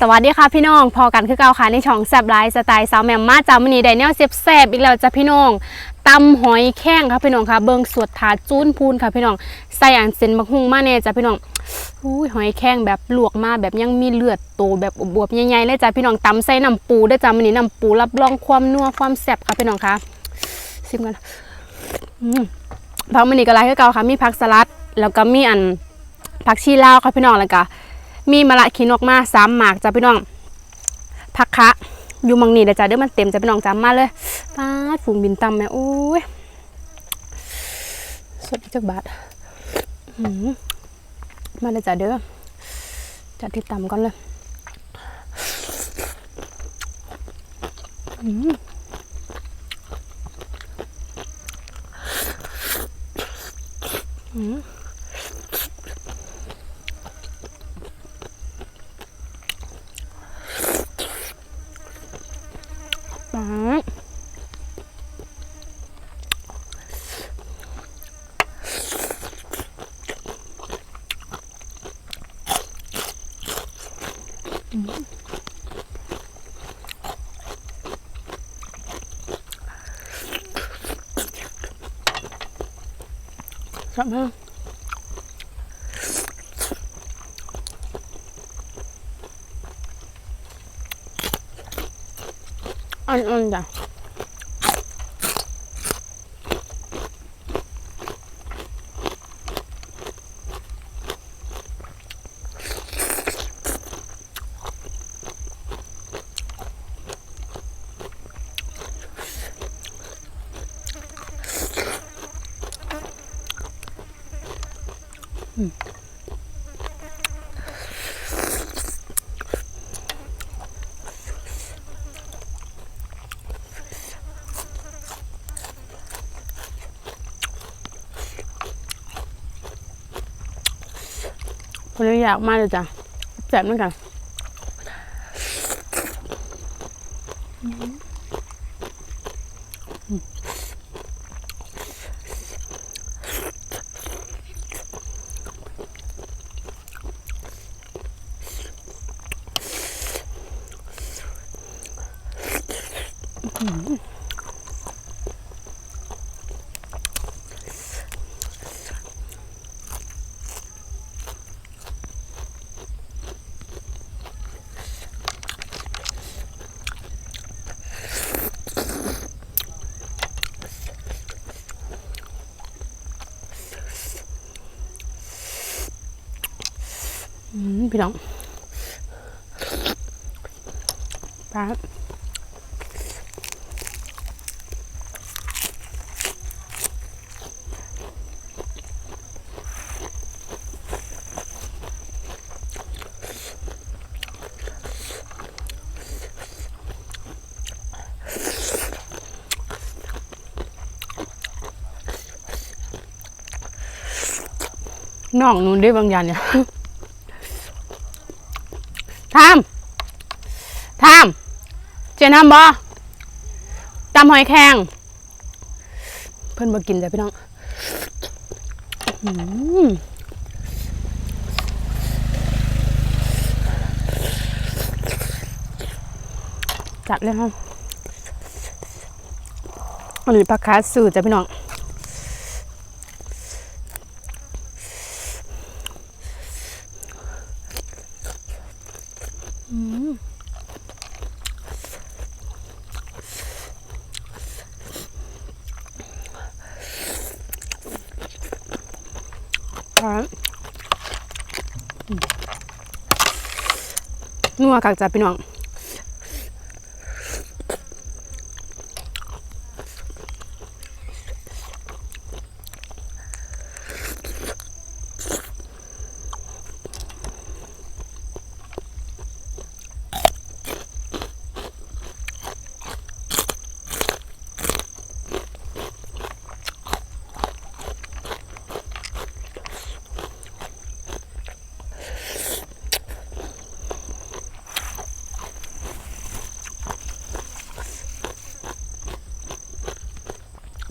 สวัสดีค่ะพี่น้องพอกันคือเก่าค่ะในช่องแซบไลฟ์สไตล์สาวแมมมาจามันนี้ไดเนลเซบแซบอีกแล้วจ้ะพี่น้องตำหอยแข้งค่ะพี่น้องค่ะเบิงสวดถาจูนพูนค่ะพี่น้องใส่อันเซนบักฮุงมาแน่จ้ะพี่น้องอุ้ยหอยแข้งแบบลวกมาแบบยังมีเลือดโตแบบบวบๆใหญ่ๆเลยจ้ะพี่น้องตำใส่น้ำปูได้จ้ะมันนี้น้ำปูรับรองความนัวความแซ่บค่ะพี่น้องค่ะชิมกันอืมผักมันนี้ก็ไรคือเก่าค่ะมีผักสลัด แล้วก็มีอันผักชีลาวค่ะพี่น้องแล้วก็ มีมะละขีนกมาสามหมากจ้ะพี่น้องผักคะอยู่มังนี่เดี๋ยวจ้ะเดี๋ยวมันเต็มจ้ะพี่น้องจำมาเลยป้าฝูงบินตำแม่โอ้ยสดอีกจักบาทมาเลยจ้ะเด้อจัดที่ตำก่อนเลยอื้อหืออื้ อหือ ป๊าดช อบมากอ่อนๆจ้ะคนนี้อยากมากเลยจ้ะแซ่บเหมือนกันอืม พี่น้องป๊าน้องนูได้บางอย่างเนี่ย ทำทำ เจนทำบ่ตำหอยแครงเพิ่อนมากินจ้ะพี่น้องจัดเลยครับอันนี้ปลาคาสื่อจ้ะพี่น้องครับ นัวกักจ้ะพี่น้อง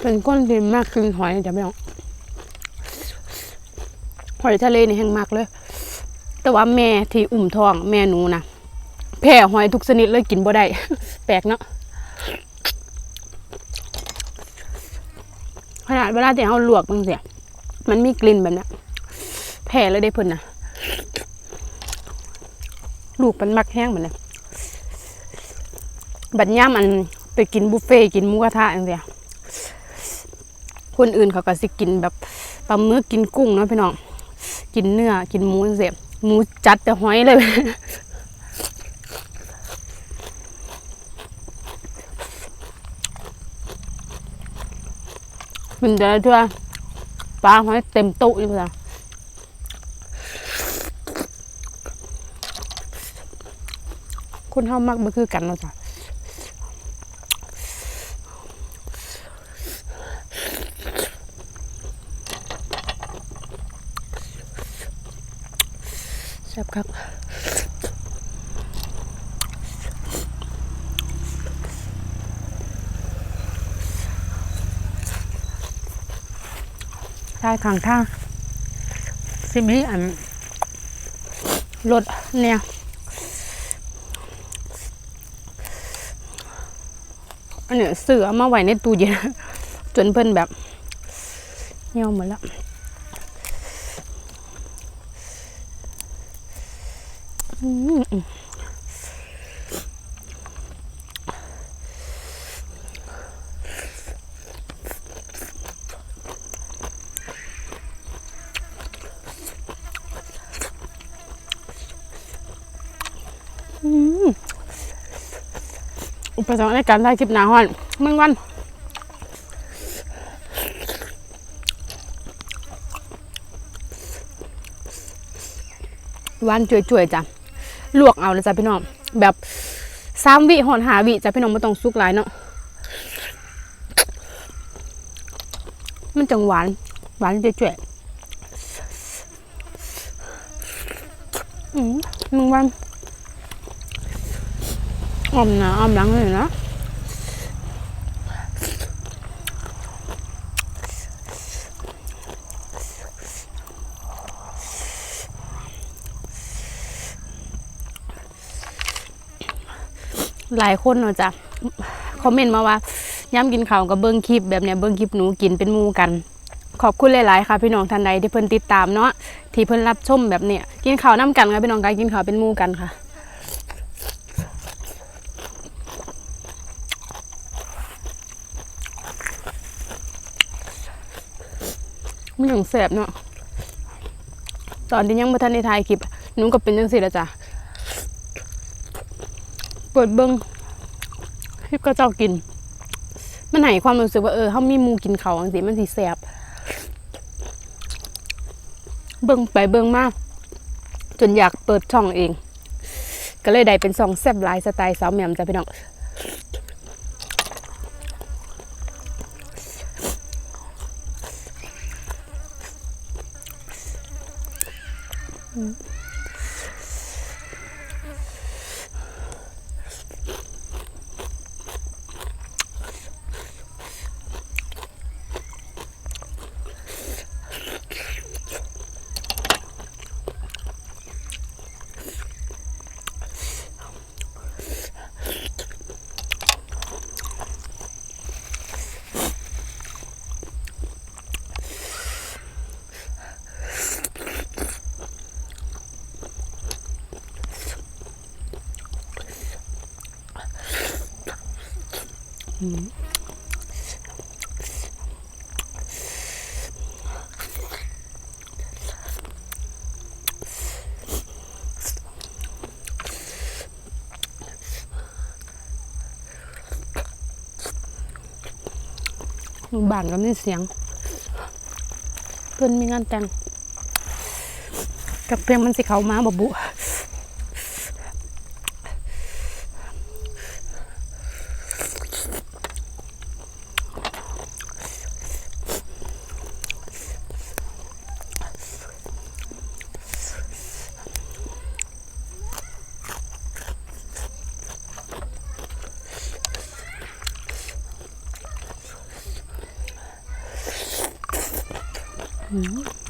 เป็นก้นดินมากกินหอยจะพี่น้องหอยทะเลนี่แห้งมากเลย แต่ว่าแม่ที่อุ่มท้องแม่หนูนะแพ้หอยทุกชนิดเลยกินบ่ได้ แปลกเนาะขนาดเวลาที่เราลวกบางเสียมันมีกลิ่นแบบนี้แพ้เลยได้เพิ่นนะลูกมันมักแห้งเหมือนนี้บัดย่ามอันไปกินบุฟเฟ่กินหมูกระทะอย่างเดีย คนอื่นเขาก็สิกินแบบปลาหมึกกินกุ้งเนาะพี่น้องกินเนื้อกินหมูเสียหมูจัดแต่หอยเลยมันเดือดด้วปลาหอยเต็มตู้อยพี่ล้องคนเฮามักบ่คือกันเนาะจ้ะ nào rồi sắp khắc ใช่ข้างทางสิมีอันรถเนี่ยอันเนี้ยเสือมาไว้ในตู้เย็นจนเพิ่นแบบเหี่ยวหมดแล้ว อุปสรรคในการถ่ายคลิปหนาฮอนเมื่อวันวานจ่ยๆจ้ะ ลวกเอาเลยจ้ะพี่น้องแบบสามวิหอนหาวิจ้ะพี่น้องไม่ต้องสุกหลายเนาะมันจังหวาน หวานจ่วยๆอืมมึงวันออมนะออมหลังเลยนะ หลายคนเนาะจ้ะคอมเมนต์มาว่าย้ำกินข้าวกับเบิ้งคลิปแบบเนี้ยเบิ้งคลิปหนูกินเป็นมูกันขอบคุณหลาย ๆ ค่ะพี่น้องท่านใดที่เพิ่นติดตามเนาะที่เพิ่นรับชมแบบเนี้ยกินข้าวน้ำกันค่ะพี่น้องกันกินข้าวเป็นมูกันค่ะมันอย่างแสบเนาะตอนที่ยังม่ทันได้ถ่ายคลิปหนูก็เป็นจังสิละจ้ะ เปิดเบิ้งคลิปก็เจ้ากิน มันไหนความรู้สึกว่าเออเขามีมูกินเขาอังสิมันสีแสบเบิ้งไปเบิ้งมาก จนอยากเปิดช่องเอง ก็เลยได้เป็นซองแซบไลายสไตล์สาวแหม่มจ้ะพี่น้อง บ้านก็มีเสียง เพื่อนมีงานแต่งกับเพื่อนมันสิเขามาบบุ 嗯。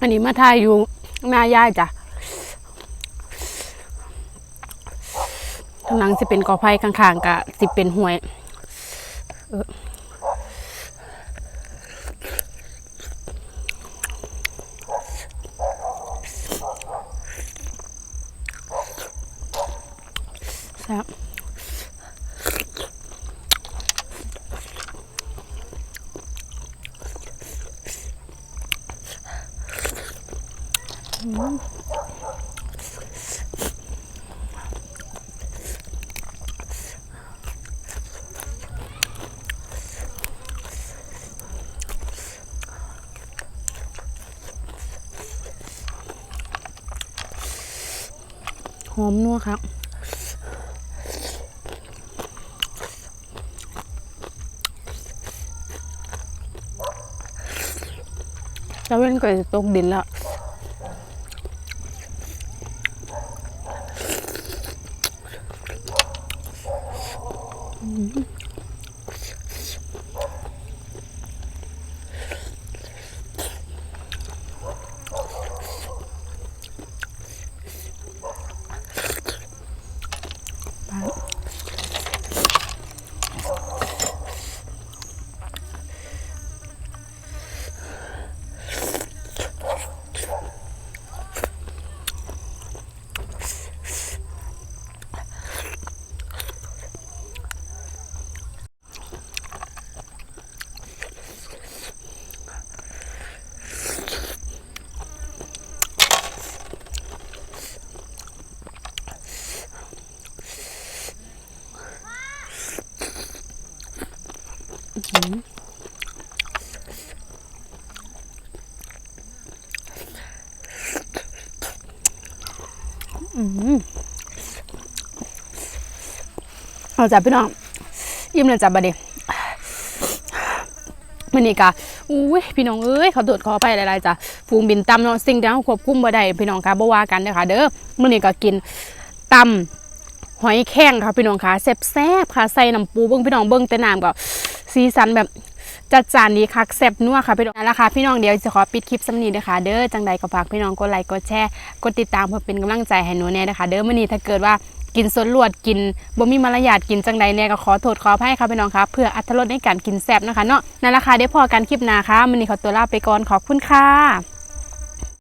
อันนี้มาทายอยู่หน้ายายจ้ะทางหลังสิเป็นกอไผ่ข้างๆกะสิเป็นห้วยเออแซ่บ อมนัวครับแล้วเว้นก็จะตกดินแล้ว เอาจับพี่น้องยิ้มเลยจับบัดดิมันนี่กะอุ้ยพี่น้องเอ้ยเขาโดดขอไปหลายๆจ้ะฟูงบินตำเนาะสิ่งที่เราควบคุมบ่ได้พี่น้องค่ะบ่ว่ากันเด้อค่ะเด้อมื้อนี้ก็กินตำหอยแข้งค่ะพี่น้องค่ะแซ่บๆค่ะใส่น้ำปูเบิ่งพี่น้องเบิ่งแต่น้ำก็ สีสันแบบจัดจานดีคักแซ่บนัวค่ะพี่น้องนั่นละค่ะพี่น้องเดี๋ยวจะขอปิดคลิปสำนีเด้อค่ะเด้อจังใดก็ฝากพี่น้องกดไลค์กดแชร์กดติดตามเพื่อเป็นกำลังใจให้หนูแน่นะคะ เด้อมื่อนี้ถ้าเกิดว่ากินสดลวดกินบ่มีมารยาทกินจังใดแน่ก็ขอโทษขออภัยค่ะพี่น้องครับเพื่ออัตรสในการกินแซ่บนะคะเนาะนั่นแหละค่ะเดี๋ยวพอกันคลิปหน้าค่ะมื่อนี้ขอตัวลาไปก่อนขอบคุณค่ะ